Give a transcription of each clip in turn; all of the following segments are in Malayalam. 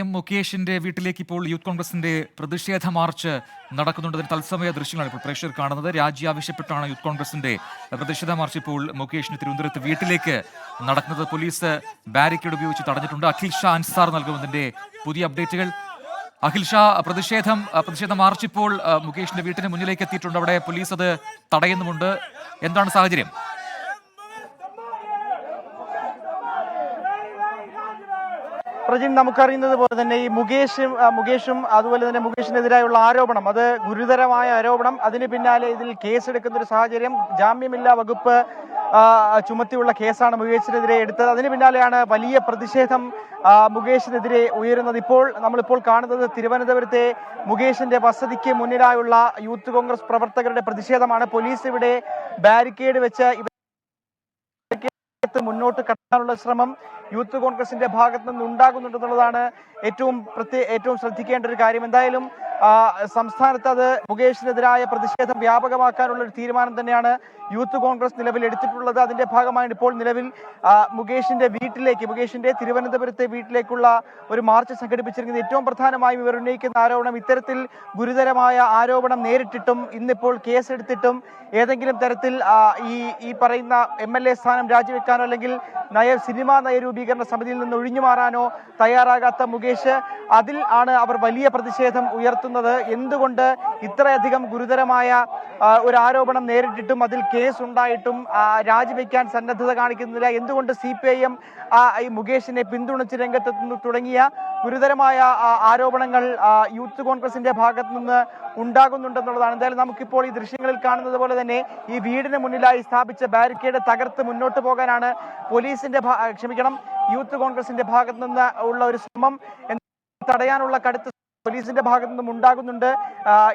എം മുകേഷിന്റെ വീട്ടിലേക്ക് ഇപ്പോൾ യൂത്ത് കോൺഗ്രസിന്റെ പ്രതിഷേധ മാർച്ച് നടക്കുന്നുണ്ട്. അതിന് തത്സമയ ദൃശ്യങ്ങളാണ് ഇപ്പോൾ പ്രേക്ഷകർ കാണുന്നത്. രാജി ആവശ്യപ്പെട്ടാണ് യൂത്ത് കോൺഗ്രസിന്റെ പ്രതിഷേധ മാർച്ച് ഇപ്പോൾ മുകേഷിന് തിരുവനന്തപുരത്ത് വീട്ടിലേക്ക് നടക്കുന്നത്. പോലീസ് ബാരിക്കേഡ് ഉപയോഗിച്ച് തടഞ്ഞിട്ടുണ്ട്. അഖിൽ ഷാ അൻസാർ നൽകുന്നതിന്റെ പുതിയ അപ്ഡേറ്റുകൾ. അഖിൽ ഷാ പ്രതിഷേധം പ്രതിഷേധ മാർച്ച് ഇപ്പോൾ മുകേഷിന്റെ വീട്ടിന് മുന്നിലേക്ക് എത്തിയിട്ടുണ്ട്. അവിടെ പോലീസ് അത് തടയുന്നുമുണ്ട്. എന്താണ് സാഹചര്യം? പ്രജിൻ നമുക്കറിയുന്നത് പോലെ തന്നെ ഈ മുകേഷും മുകേഷും അതുപോലെ തന്നെ മുകേഷിനെതിരായുള്ള ആരോപണം. അത് ഗുരുതരമായ ആരോപണം. അതിന് പിന്നാലെ ഇതിൽ കേസെടുക്കുന്ന ഒരു സാഹചര്യം. ജാമ്യമില്ലാ വകുപ്പ് ചുമത്തിയുള്ള കേസാണ് മുകേഷിനെതിരെ എടുത്തത്. അതിന് പിന്നാലെയാണ് വലിയ പ്രതിഷേധം മുകേഷിനെതിരെ ഉയരുന്നത്. ഇപ്പോൾ നമ്മളിപ്പോൾ കാണുന്നത് തിരുവനന്തപുരത്തെ മുകേഷിന്റെ വസതിക്ക് മുന്നിലായുള്ള യൂത്ത് കോൺഗ്രസ് പ്രവർത്തകരുടെ പ്രതിഷേധമാണ്. പോലീസ് ഇവിടെ ബാരിക്കേഡ് വെച്ച് ഇവ മുന്നോട്ട് കടക്കാനുള്ള ശ്രമം യൂത്ത് കോൺഗ്രസിന്റെ ഭാഗത്ത് നിന്ന് ഉണ്ടാകുന്നുണ്ടെന്നുള്ളതാണ് ഏറ്റവും പ്രത്യേക ഏറ്റവും ശ്രദ്ധിക്കേണ്ട ഒരു കാര്യം. എന്തായാലും സംസ്ഥാനത്ത് അത് മുകേഷിനെതിരായ പ്രതിഷേധം വ്യാപകമാക്കാനുള്ള ഒരു തീരുമാനം തന്നെയാണ് യൂത്ത് കോൺഗ്രസ് നിലവിൽ എടുത്തിട്ടുള്ളത്. അതിന്റെ ഭാഗമായിട്ട് ഇപ്പോൾ നിലവിൽ മുകേഷിന്റെ വീട്ടിലേക്ക് മുകേഷിന്റെ തിരുവനന്തപുരത്തെ വീട്ടിലേക്കുള്ള ഒരു മാർച്ച് സംഘടിപ്പിച്ചിരിക്കുന്നത് ഏറ്റവും പ്രധാനമായും ഇവർ ഉന്നയിക്കുന്ന ആരോപണം ഇത്തരത്തിൽ ഗുരുതരമായ ആരോപണം നേരിട്ടിട്ടും ഇന്നിപ്പോൾ കേസെടുത്തിട്ടും ഏതെങ്കിലും തരത്തിൽ ഈ ഈ പറയുന്ന എം എൽ എ സ്ഥാനം രാജിവെക്കാനോ അല്ലെങ്കിൽ നയ സിനിമാ നയരൂപീകരണ സമിതിയിൽ നിന്ന് ഒഴിഞ്ഞു മാറാനോ തയ്യാറാകാത്ത മുകേഷ് അതിൽ ആണ് അവർ വലിയ പ്രതിഷേധം ഉയർത്തുന്നത് എന്തുകൊണ്ട് ഇത്രയധികം ഗുരുതരമായ ഒരു ആരോപണം നേരിട്ടിട്ടും അതിൽ കേസ് ഉണ്ടായിട്ടും രാജിവെക്കാൻ സന്നദ്ധത കാണിക്കുന്നില്ല? എന്തുകൊണ്ട് സി പി ഐ എം ഈ മുകേഷിനെ പിന്തുണച്ച് രംഗത്തെത്തുന്നു? തുടങ്ങിയ ഗുരുതരമായ ആരോപണങ്ങൾ യൂത്ത് കോൺഗ്രസിന്റെ ഭാഗത്തു നിന്ന് ഉണ്ടാകുന്നുണ്ടെന്നുള്ളതാണ്. എന്തായാലും നമുക്കിപ്പോൾ ഈ ദൃശ്യങ്ങളിൽ കാണുന്നത് പോലെ തന്നെ ഈ വീടിന് മുന്നിലായി സ്ഥാപിച്ച ബാരിക്കേഡ് തകർത്ത് മുന്നോട്ട് പോകാനാണ് പോലീസിന്റെ ക്ഷമിക്കണം യൂത്ത് കോൺഗ്രസിന്റെ ഭാഗത്തു നിന്ന് ഉള്ള ഒരു ശ്രമം. തടയാനുള്ള കടുത്ത പോലീസിന്റെ ഭാഗത്തു നിന്നും ഉണ്ടാകുന്നുണ്ട്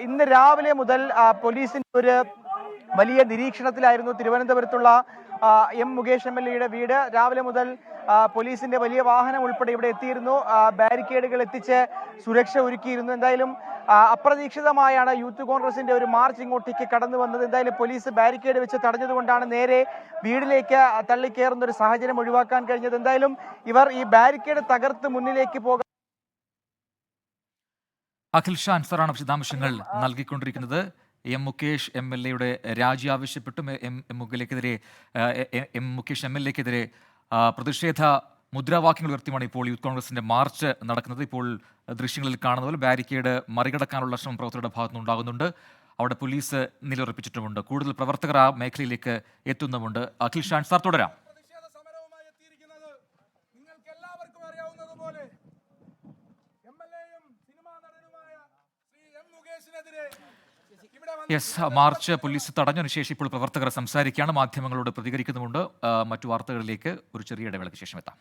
ഇന്ന് രാവിലെ മുതൽ പോലീസിന്റെ ഒരു വലിയ നിരീക്ഷണത്തിലായിരുന്നു തിരുവനന്തപുരത്തുള്ള എം മുകേഷ് എം വീട്. രാവിലെ മുതൽ പോലീസിന്റെ വലിയ വാഹനം ഉൾപ്പെടെ ഇവിടെ എത്തിയിരുന്നു. ബാരിക്കേഡുകൾ എത്തിച്ച് സുരക്ഷ ഒരുക്കിയിരുന്നു. എന്തായാലും അപ്രതീക്ഷിതമായാണ് യൂത്ത് കോൺഗ്രസിന്റെ ഒരു മാർച്ച് ഇങ്ങോട്ടേക്ക് കടന്നു വന്നത്. എന്തായാലും പോലീസ് ബാരിക്കേഡ് വെച്ച് തടഞ്ഞതുകൊണ്ടാണ് നേരെ വീടിലേക്ക് തള്ളിക്കയറുന്ന ഒരു സാഹചര്യം ഒഴിവാക്കാൻ കഴിഞ്ഞത്. എന്തായാലും ഇവർ ഈ ബാരിക്കേഡ് തകർത്ത് മുന്നിലേക്ക് പോകാൻ അഖിൽ ഷാ അൻസറാണ് വിശദാംശങ്ങൾ നൽകിക്കൊണ്ടിരിക്കുന്നത്. എം മുകേഷ് എം എൽ എയുടെ രാജി ആവശ്യപ്പെട്ടും എം എം മുകേലേക്കെതിരെ എം മുകേഷ് എം എൽ എക്കെതിരെ പ്രതിഷേധ മുദ്രാവാക്യങ്ങൾ ഉയർത്തിയുമാണ് ഇപ്പോൾ യൂത്ത് കോൺഗ്രസിന്റെ മാർച്ച് നടക്കുന്നത്. ഇപ്പോൾ ദൃശ്യങ്ങളിൽ കാണുന്ന പോലെ ബാരിക്കേഡ് മറികടക്കാനുള്ള ശ്രമം പ്രവർത്തകരുടെ ഭാഗത്തുനിന്ന് അവിടെ പോലീസ് നിലയുറപ്പിച്ചിട്ടുമുണ്ട്. കൂടുതൽ പ്രവർത്തകർ ആ മേഖലയിലേക്ക് എത്തുന്നുമുണ്ട്. അഖിൽ ഷാൻ സാർ തുടരാം പ്രതിഷേധ സമരവുമായി എത്തിയിരിക്കുന്നത് നിങ്ങൾക്ക് എല്ലാവർക്കും അറിയാവുന്നതുപോലെ എം എൽ എയും സിനിമാ നടനുമായ ശ്രീ എം മുകേഷിനെതിരെ ഇവിടെ വന്ന് യെസ് മാർച്ച് പോലീസ് തടഞ്ഞതിനു ശേഷം ഇപ്പോൾ പ്രവർത്തകർ സംസാരിക്കുകയാണ്. മാധ്യമങ്ങളോട് പ്രതികരിക്കുന്നുമുണ്ട്. മറ്റു വാർത്തകളിലേക്ക് ഒരു ചെറിയ ഇടവേളയ്ക്ക് ശേഷം എത്താം.